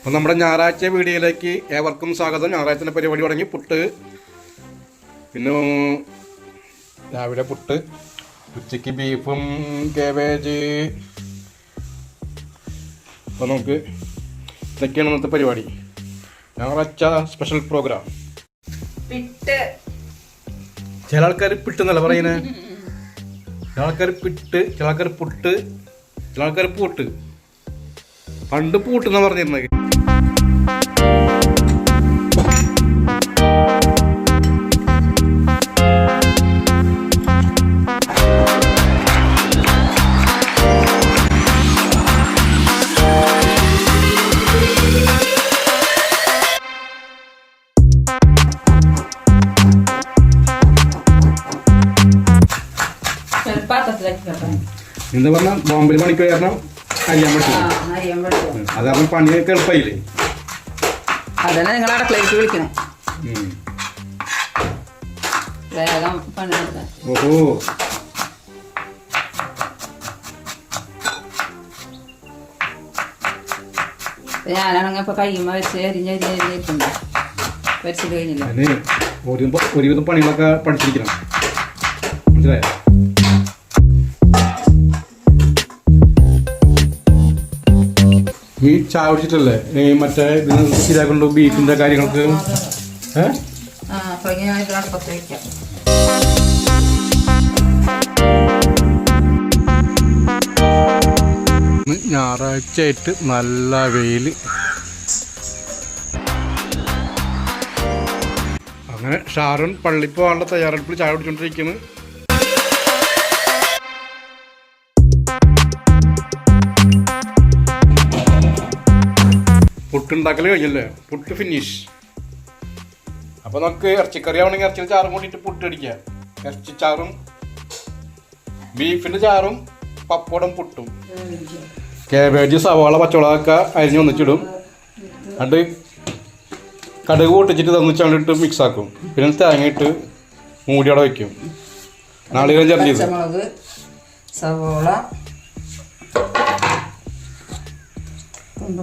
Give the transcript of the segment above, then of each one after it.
അപ്പം നമ്മുടെ ഞായറാഴ്ച വീഡിയോയിലേക്ക് ഏവർക്കും സ്വാഗതം. ഞായറാഴ്ചന്റെ പരിപാടി തുടങ്ങി. പുട്ട്. പിന്നെ രാവിലെ പുട്ട്. ഉച്ചയ്ക്ക് ബീഫും കേബേജ്. അപ്പോൾ നമുക്ക് ഇതൊക്കെയാണ് ഇന്നത്തെ പരിപാടി. ഞായറാഴ്ച സ്പെഷ്യൽ പ്രോഗ്രാം ചില ആൾക്കാർ പിട്ട് എന്നല്ല പറയുന്നത് ചില ആൾക്കാർ പിട്ട് ചില ആൾക്കാർ പുട്ട് ചില ആൾക്കാർ പൂട്ട്. പണ്ട് പൂട്ടെന്നാ പറഞ്ഞിരുന്നത്. എന്താ പറഞ്ഞാൽ ബോംബിൽ പണിക്ക് കാരണം അറിയാൻ പറ്റും. അതാണ് പണിയൊക്കെ എളുപ്പമായില്ലേ അതന്നെ നിങ്ങൾ അടുക്കളയിലേക്ക് വിളിക്കണം. വേഗം പണിയെടുക്കാൻ ഓഹോ. ഞാനാണെങ്കിൽ ഇപ്പൊ കയ്യുമ്മ വെച്ച് വരച്ചിട്ട് കഴിഞ്ഞില്ല? ഒരുവിധം പണികളൊക്കെ പഠിച്ചിരിക്കണം. മനസ്സിലായോ? ഈ ചായ കുടിച്ചിട്ടല്ലേ? ഈ മറ്റേ ഇതിന് ശരിയാക്കൊണ്ട്? ബീഫിന്റെ കാര്യങ്ങൾക്ക് ഏഹ് ഞായറാഴ്ചയായിട്ട് നല്ല വെയിൽ അങ്ങനെ ഷാരൂൺ പള്ളി പോകാനുള്ള തയ്യാറെടുപ്പിൽ ചായ കുടിച്ചോണ്ടിരിക്കുന്നു. പുട്ടുണ്ടാക്കൽ കഴിഞ്ഞല്ലേ? പുട്ട് ഫിനിഷ് അപ്പൊ നമുക്ക് ഇറച്ചിക്കറി ആവണമെങ്കിൽ ഇറച്ചിയിൽ ചാറും കൂട്ടിയിട്ട് പുട്ട് അടിക്കാം. ഇറച്ചിച്ചാറും ബീഫിന്റെ ചാറും പപ്പടം പുട്ടും. കാബേജ് സവാള പച്ചവളമൊക്കെ അരിഞ്ഞ് ഒന്നിച്ചിടും. അത് കടുക് പൊട്ടിച്ചിട്ട് തന്നിച്ചാണ്ടിട്ട് മിക്സ് ആക്കും. പിന്നെ തേങ്ങ ഇട്ട് മൂടി അവിടെ വയ്ക്കും നാളികേരം മഞ്ഞപ്പൊടി സവോള കൊണ്ട്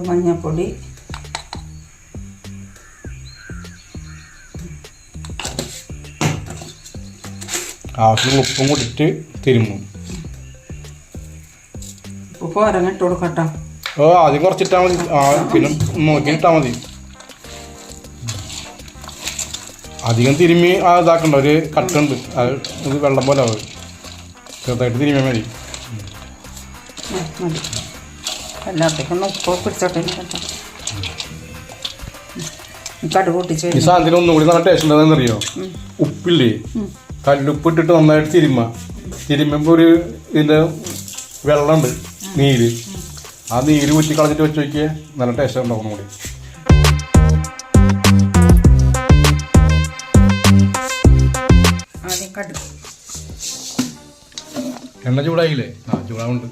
ആവശ്യത്തിന് ഉപ്പും കൂട്ടിട്ട് തിരുമ്മും ഉപ്പ് ഒരങ്ങ ഇട്ട് കൊടുക്കട്ടോ. ഓ ആദ്യം കുറച്ചിട്ടാ മതി. ആ പിന്നെ നോക്കി ഇട്ടാൽ മതി. അധികം തിരുമ്മി ആ ഇതാക്കണ്ട. ഒരു കട്ടുണ്ട്. അത് ഇത് വെള്ളം പോലെ ആവും. ചെറുതായിട്ട് തിരുമ്മിയാൽ മതി. ആ, മതി. എല്ലാത്തേക്കും ഒന്ന് ഉപ്പ് പിടിച്ചോട്ടെ. കേട്ടോ കടുക് പൊട്ടിച്ച് ഈ സാധനത്തിന് ഒന്നും നല്ല ടേസ്റ്റ് ഉണ്ടെന്നറിയോ ഉപ്പില്ലേ? കല്ലുപ്പ് ഇട്ടിട്ട് നന്നായിട്ട് തിരുമ്മ. തിരുമ്മുമ്പോൾ ഒരു ഇതിന്റെ വെള്ളമുണ്ട് നീര്. ആ നീര് കുറ്റി കളഞ്ഞിട്ട് വെച്ച് നോക്കിയാൽ നല്ല ടേസ്റ്റ് ഉണ്ടാവും കൂടി. എണ്ണ ചൂടായില്ലേ? ആ ചൂടാവുണ്ട്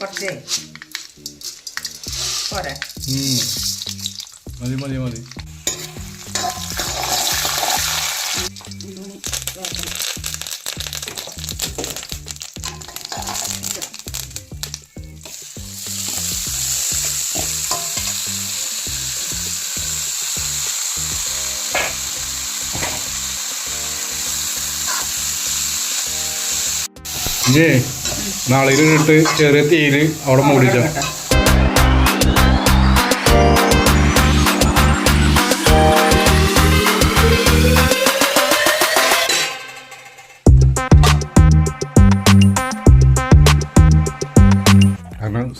കുറച്ച്. പോരെ. മതി മതി മതി. ഇനി നാളെ ഇട്ട് ചെറിയ തീര് അവിടെ മൂടിച്ച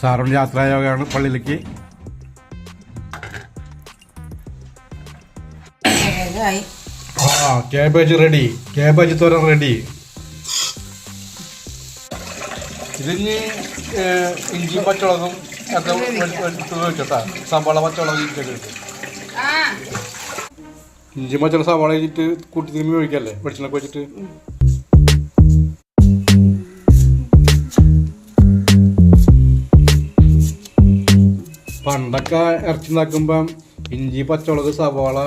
സാറും യാത്രായോഗമാണ് പള്ളിയിലേക്ക്. ആ ക്യാബേജ് റെഡി ക്യാബേജ് തോരൻ റെഡി ഇതിന് ഇഞ്ചി പച്ചമുളകും ഒക്കെ വെച്ചിട്ടാ സവാള പച്ചമുളക് ഇഞ്ചൊക്കെ ഇട്ട്. ഇഞ്ചി പച്ചമുളക് സവാള ഇട്ടിട്ട് കൂട്ടി തിരുമ്പി ഒഴിക്കല്ലേ? വെളിച്ചെണ്ണൊക്കെ വെച്ചിട്ട് പണ്ടൊക്കെ ഇറച്ചി ഉണ്ടാക്കുമ്പം ഇഞ്ചി പച്ചമുളക് സവാള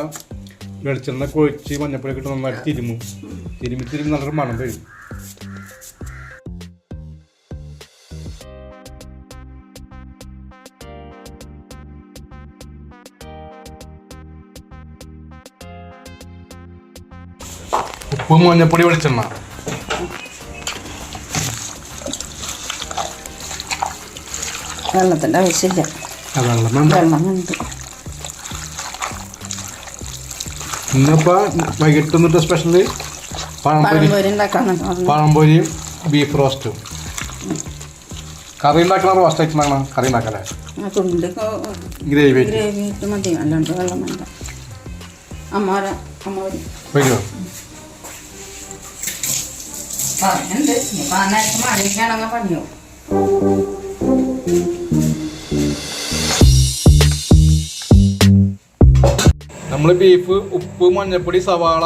വെളിച്ചെണ്ണ കൊഴിച്ച് മഞ്ഞപ്പൊടി ഇട്ട് നന്നായിട്ട് തിരുമു. തിരുമി തിരുമി നല്ലൊരു മണം വരും. ഉപ്പ് മഞ്ഞപ്പൊടി വെളിച്ചെണ്ണ. വെള്ളത്തിന്റെ ആവശ്യമില്ല. വെള്ളം ഇന്നിപ്പോൾ വൈകിട്ട് എന്നിട്ട് സ്പെഷ്യൽ പഴംപൊരി. പഴംപൊരി പഴംപൊരിയും ബീഫ് റോസ്റ്റും കറി ഉണ്ടാക്കണ റോസ്റ്റ് ആയിട്ട് ഉണ്ടാക്കണം കറി തുണ്ട്. ഗ്രേവി ഇനിയിപ്പോൾ ആ നേരത്തെ മഴയൊക്കെയാണെങ്കിൽ പണിയോ നമ്മൾ ബീഫ് ഉപ്പ് മഞ്ഞപ്പൊടി സവാള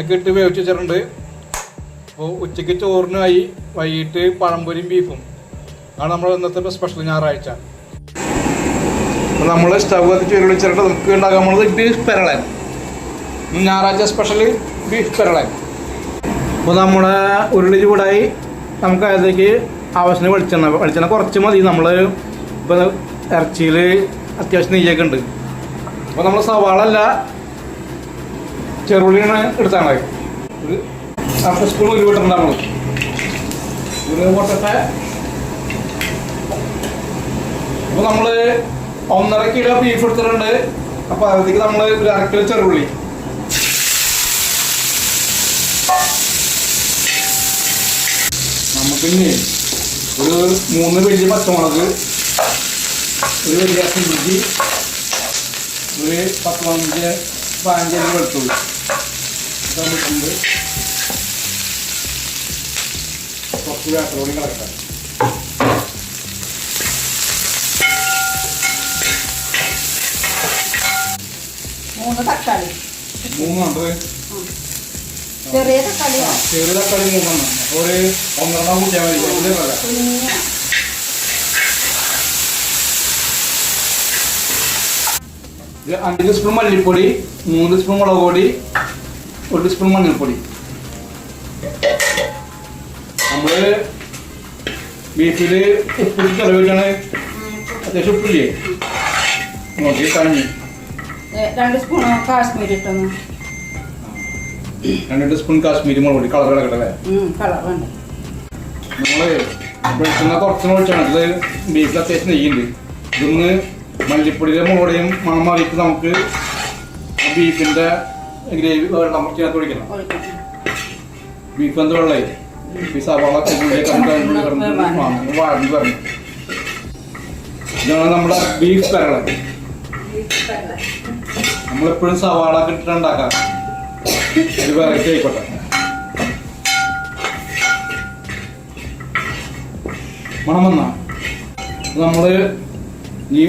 ഒക്കെ ഇട്ട് വേവിച്ച് വെച്ചിട്ടുണ്ട് അപ്പോൾ ഉച്ചയ്ക്ക് ചോറിനായി വൈകിട്ട് പഴംപൊരിയും ബീഫും ആണ് നമ്മൾ ഇന്നത്തെ സ്പെഷ്യൽ ഞായറാഴ്ച. നമ്മൾ സ്റ്റവ് കത്തിച്ച് വെള്ളി വെച്ചിട്ട് നമുക്ക് ഉണ്ടാക്കാൻ പോകുന്നത് ബീഫ് പെരളൻ. ഞായറാഴ്ച സ്പെഷ്യൽ ബീഫ് പെരളൻ. അപ്പോൾ നമ്മുടെ ഉരുളി ചൂടായി നമുക്ക് അതിലേക്ക് ആവശ്യത്തിന് വെളിച്ചെണ്ണ വെളിച്ചെണ്ണ കുറച്ച് മതി. നമ്മൾ ഇപ്പോൾ ഇറച്ചിയിൽ അത്യാവശ്യം നെയ്യൊക്കെ ഉണ്ട്. അപ്പോൾ നമ്മൾ സവാളല്ല ചെറുള്ളിയാണ് എടുത്താണ് ഒരു അര സ്പൂൺ ഒരു വിട്ടുണ്ട് ഒരു പൊട്ടത്തെ അപ്പോൾ നമ്മൾ ഒന്നര കിലോ ബീഫ് എടുത്തിട്ടുണ്ട്. അപ്പോൾ അതിലേക്ക് നമ്മൾ ഒരു അര കിലോ ചെറുള്ളി നമുക്കിനി ഒരു മൂന്ന് വലിയ പച്ചമുളക് ഒരു വലിയ ഇഞ്ചി ഒരു പത്ത് പതിനഞ്ച് പതിനഞ്ച് വെളുത്തുള്ളി ഇട്ടിട്ടുണ്ട് കുറച്ച് വേട്ടറോടി കിടക്കാം മൂന്ന് തക്കാളി. മൂന്നുണ്ട് ചെറിയ തക്കാളിയാണ് ചെറിയ തക്കാളി മൂന്നെണ്ണം. ഒരു ഒന്നെണ്ണം കൂട്ടിയാൽ മതി. അഞ്ച് സ്പൂൺ മല്ലിപ്പൊടി മൂന്ന് സ്പൂൺ മുളക് പൊടി ഒരു സ്പൂൺ മഞ്ഞൾപ്പൊടി. നമ്മൾ ബീഫിൽ ഉപ്പിട്ട് ചെലവിട്ടാണ് അത്യാവശ്യം ഉപ്പില്ലേ? നോക്കി കഴിഞ്ഞു രണ്ട് സ്പൂൺ കാശ്മീരി ഇട്ടൊന്ന്. രണ്ട് സ്പൂൺ കാശ്മീരി മുളക് പൊടി കളർ കിടക്കട്ടെ കളർ വേണ്ട. നമ്മൾ വെളിച്ചെണ്ണ കുറച്ച് ഇത് ബീഫിൽ അത്യാവശ്യം നെയ്യുണ്ട്. ഇതൊന്ന് മല്ലിപ്പൊടിയുടെ മുളകുടെയും മണം നമുക്ക് ബീഫിന്റെ ഗ്രേവി കുറച്ചിനകത്ത് ഒഴിക്കണം. ബീഫ് എന്ത് വെള്ളമായി? ഈ സവാള വാഴ ഇതാണ് നമ്മുടെ ബീഫ് പെരള. നമ്മളെപ്പോഴും സവാള കിട്ടിട്ട് ഉണ്ടാക്കാം ഒരു വെറൈറ്റി ആയിക്കോട്ടെ. മണം വന്നാ? നമ്മൾ ഈ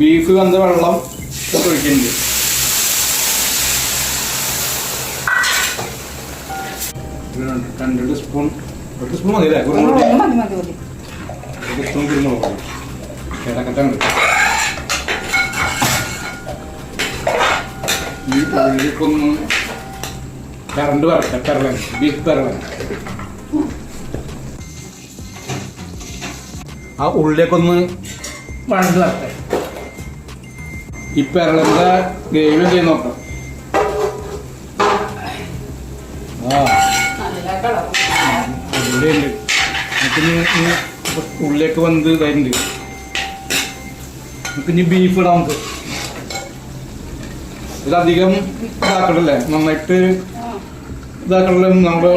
ബീഫ് വന്ന വെള്ളം ഒഴിക്കുന്നുണ്ട്. രണ്ട് സ്പൂൺ ഒരു സ്പൂൺ മതി അല്ലേ ഒരു സ്പൂൺ കുരുമുളക് പൊടി. ഈ ഉള്ളിക്കൊന്ന് കറണ്ട് വരട്ടെ പെരളൻ ബീഫ് പെരളൻ ആ ഉള്ളിലേക്കൊന്ന് വഴണ്ട് വരട്ടെ. ഈ പെരളന്റെ ഗ്രേവി ചെയ്ത് നോക്കാം. ഉള്ളിലേക്ക് വന്ന് ഇതായിട്ടുണ്ട്. നമുക്ക് ഇനി ബീഫ് ഇടാം നമുക്ക്. ഇതധികം ഇതാക്കണല്ലേ നന്നായിട്ട് ഇതാക്കണല്ലോ നമ്മുടെ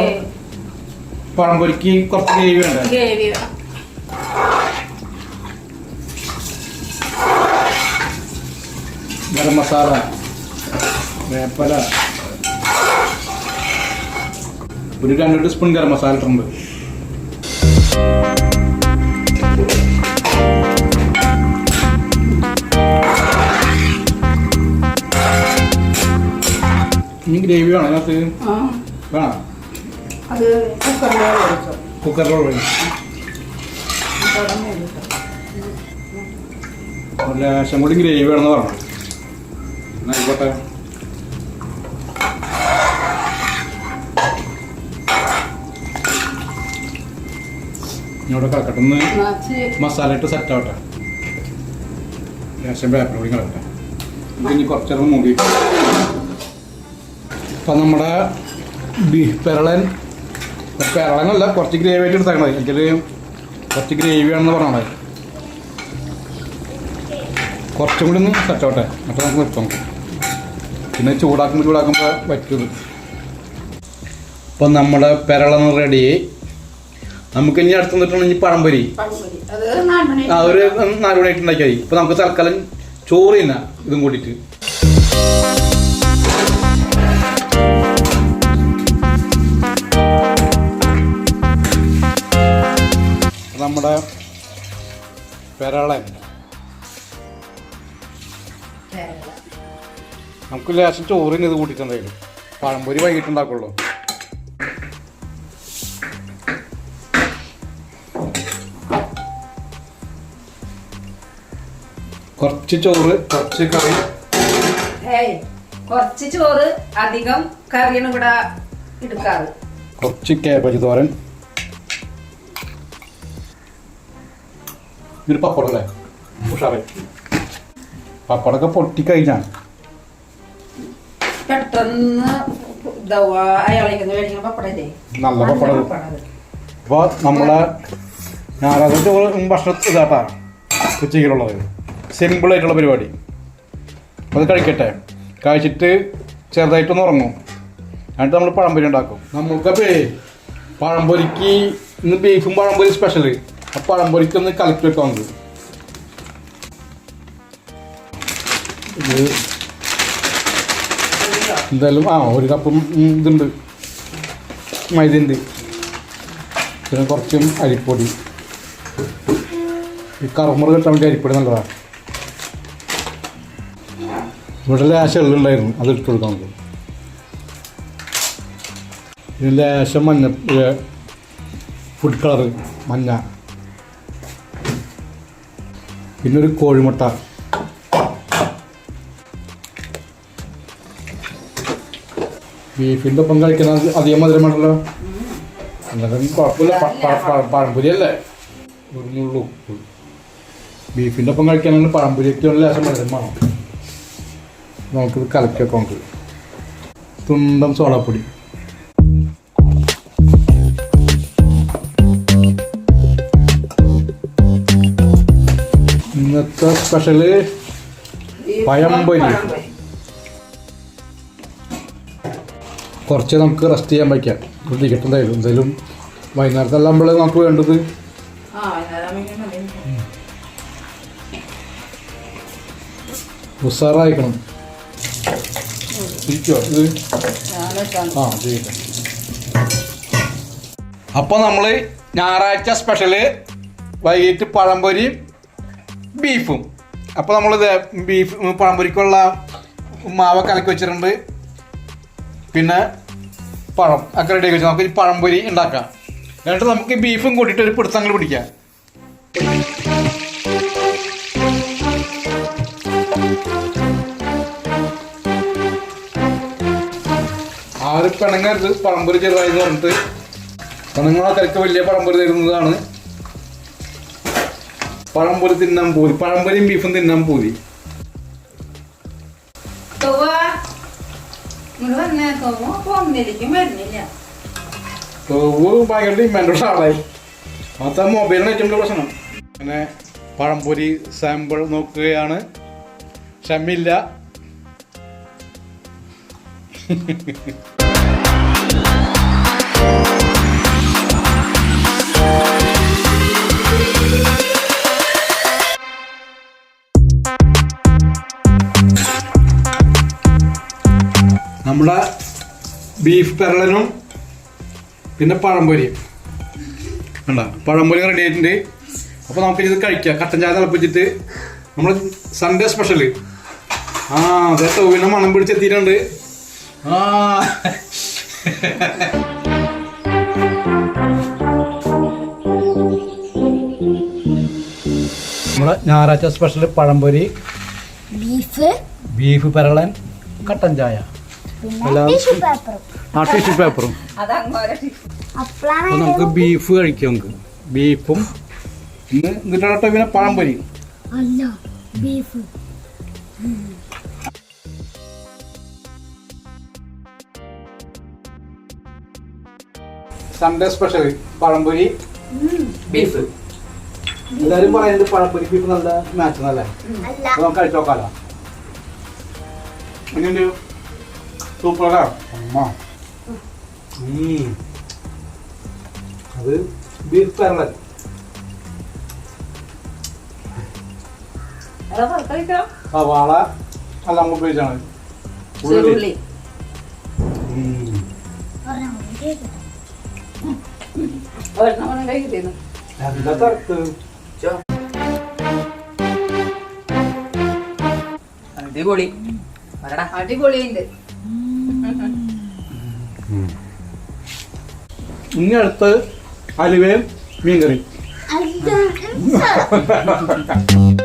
പഴംപൊരിക്ക് കുറച്ച് ഗ്രേവി വേണ്ടേ? ഗരം മസാല വേപ്പല ഒരു രണ്ട് സ്പൂൺ ഗരം മസാല ഇട്ടുണ്ട് ഇനി ഗ്രേവി വേണം അതിനകത്ത്? വേണം? ഒരു ലേശം കൂടി ഗ്രേവി വേണമെന്ന് പറഞ്ഞു. എന്നാ ആയിക്കോട്ടെ ഇവിടെ മസാല ഇട്ട് സെറ്റ് ആവട്ടെ. ലേശം പേപ്പർ കൂടി ഇത് ഇനി കുറച്ചേരം മൂടി. അപ്പം നമ്മുടെ ബീഫ് പെരളൻ പെരളനല്ല കുറച്ച് ഗ്രേവി ആയിട്ട് എടുത്തേക്കണത് എനിക്കൊരു കുറച്ച് ഗ്രേവി ആണെന്ന് പറഞ്ഞത് കുറച്ചും കൂടി ഒന്ന് സെറ്റ് ആവട്ടെ. എന്നിട്ട് നമുക്ക് നിർത്താം. പിന്നെ ചൂടാക്കുമ്പോൾ ചൂടാക്കുമ്പോൾ വറ്റും ഇപ്പം നമ്മുടെ പെരളന്ന് റെഡി നമുക്ക് ഇനി അടുത്ത് നിന്നിട്ടുണ്ടെങ്കിൽ പഴംപൊരി. അത് നാല് മണി ആ ഒരു നാല് മണിയായിട്ട് ഉണ്ടാക്കിയാൽ മതി. ഇപ്പം നമുക്ക് തൽക്കാലം ചോറ് തന്നെ ഇതും കൂടിയിട്ട്. നമ്മുടെ പെരളൻ. നമുക്ക് ലേശം ചോറിന് ഇത് കൂട്ടിയിട്ടുണ്ടായിരുന്നു പഴംപൊരി വൈകിട്ടുണ്ടാക്കുള്ളൂ. കുറച്ച് ചോറ് കുറച്ച് കറി. കുറച്ച് ചോറ് അധികം കറിയാണ് ഇവിടെ എടുക്കാറ്. കുറച്ച് കേബേജ് തോരൻ. ഒരു പപ്പടം അല്ലേ? ഉഷാറ് പപ്പടമൊക്കെ പൊട്ടിക്കഴിഞ്ഞാൽ പെട്ടെന്ന് പപ്പടല്ലേ? നല്ല പപ്പടം. അപ്പൊ. അപ്പോൾ നമ്മളെ ഞായറാഴ്ച ചോറ് ഭക്ഷണം ഇതാട്ടാ. ഉച്ചയ്ക്കുള്ളത്. സിമ്പിളായിട്ടുള്ള പരിപാടി. അത് കഴിക്കട്ടെ. കഴിച്ചിട്ട് ചെറുതായിട്ടൊന്ന് ഉറങ്ങും. എന്നിട്ട് നമ്മൾ പഴംപൊരി ഉണ്ടാക്കും. നമ്മൾക്കപ്പേ പഴംപൊരിക്ക് ഇന്ന് ബീഫും പഴംപൊരി സ്പെഷ്യൽ ആ പഴംപൊരിക്ക് ഒന്ന് കലക്കി വെക്കാം നമുക്ക് ഇത് എന്തായാലും ആ ഒരു കപ്പും ഇതുണ്ട്. മൈദയുണ്ട്. പിന്നെ കുറച്ചും അരിപ്പൊടി. ഈ കറുമുറ കിട്ടാൻ വേണ്ടി അരിപ്പൊടി നല്ലതാണ് ഇവിടെ ലേശം എള്ളുണ്ടായിരുന്നു അത് ഇട്ട് കൊടുക്കാം നമുക്ക്. പിന്നെ ലേശം മഞ്ഞ ഫുഡ് കളർ മഞ്ഞ. പിന്നെ ഒരു കോഴിമുട്ട. ബീഫിന്റെ ഒപ്പം കഴിക്കുന്നത് അധികം മധുരമാണല്ലോ. എന്നാലും കുഴപ്പമില്ല. പഴംപൊരിയല്ലേ? ഒരു മുള്ളു ഉപ്പ് ബീഫിന്റെ ഒപ്പം കഴിക്കാനാണ് പഴംപൊരിയൊക്കെ ലേശം മധുരം നമുക്കിത് കലക്കി വെക്കാം തുണ്ടം സോഡാപ്പൊടി ഇന്നത്തെ സ്പെഷ്യൽ പഴംപൊരി. കുറച്ച് നമുക്ക് റെസ്റ്റ് ചെയ്യാൻ വയ്ക്കാം. ശ്രദ്ധിക്കട്ടെ എന്തായാലും എന്തായാലും വൈകുന്നേരത്തെല്ലാം നമ്മൾ നമുക്ക് വേണ്ടത്. ഉസാറായിക്കണം. ഇരിക്കോ ഇത്. ആ ചെയ്യട്ടെ. അപ്പോൾ നമ്മൾ ഞായറാഴ്ച സ്പെഷ്യൽ വൈകിട്ട് പഴംപൊരിയും ബീഫും അപ്പോൾ നമ്മളിത് ബീഫ് പഴംപൊരിക്കുള്ള മാവ് കലക്കി വെച്ചിട്ടുണ്ട്. പിന്നെ പഴം. ഒക്കെ റെഡി വെച്ച് നമുക്ക് പഴംപൊരി ഉണ്ടാക്കാം. എന്നിട്ട് നമുക്ക് ബീഫും കൂട്ടിയിട്ട് ഒരു പിടുത്തങ്ങൾ പിടിക്കാം. ആര് പിണങ്ങരുത്. പഴംപൊരി ചെറുതായി എന്ന് പറഞ്ഞിട്ട്. പെണ്ണുങ്ങളെ തിരക്ക് വലിയ പഴംപൊരി തരുന്നതാണ്. പഴംപൊരി തിന്നാൻ പൂതി. പഴംപൊരിയും ബീഫും തിന്നാൻ പൂതി. ഇങ്ങട് വന്നേ കൗവ ഫോണിലേക്കും വരുന്നില്ല അത് മൊബൈലിന് പ്രശ്നം. അങ്ങനെ പഴംപൊരി സാമ്പിൾ നോക്കുകയാണ്. ക്ഷമില്ല. നമ്മുടെ ബീഫ് പെരളനും പിന്നെ പഴംപൊരിയും. വേണ്ട പഴംപൊരി റെഡി ആയിട്ടുണ്ട്. അപ്പോൾ നമുക്ക് ഇത് കഴിക്കാം. കട്ടൻ ചായ തിളപ്പിച്ചിട്ട് നമ്മൾ സൺഡേ സ്പെഷ്യൽ ആ അതെ ടോവിനെ മണം പിടിച്ചെത്തിയിട്ടുണ്ട്. ആ. നമ്മുടെ ഞായറാഴ്ച സ്പെഷ്യൽ പഴംപൊരി ബീഫ് ബീഫ് പെരളൻ കട്ടൻ ചായ. ആ ടിഷ്യൂ പേപ്പറും അപ്പോൾ നമുക്ക് ബീഫ് കഴിക്കാം നമുക്ക്. ബീഫും ഇന്ന് എന്നിട്ടാട്ടോ പിന്നെ പഴംപൊരി അല്ല ബീഫ് സൺഡേ സ്പെഷ്യൽ പഴംപൊരി ബീഫ് എല്ലാരും പറയുന്നത് പഴംപൊരി ബീഫ് നല്ല മാച്ച് നല്ല? അല്ല. നമുക്ക് കഴിച്ചോക്കാലോ എങ്ങനെയുണ്ട് സൂപ്പറാ. അമ്മ. അത് ബീഫ് പെരളൻ കഴിക്കാം. സവാള എല്ലാം ഉപയോഗിച്ചാണ് ചെറുള്ളി ഉം. ഒരെണ്ണം കൂടി കേൾക്കട്ടെ. ഒരെണ്ണം കഴിക്കുന്നു എന്താ തരത്ത് അടിപൊളി അടിപൊളിയുണ്ട്. ഇനി അടുത്ത് അലുവയും മീൻകറി അല്ല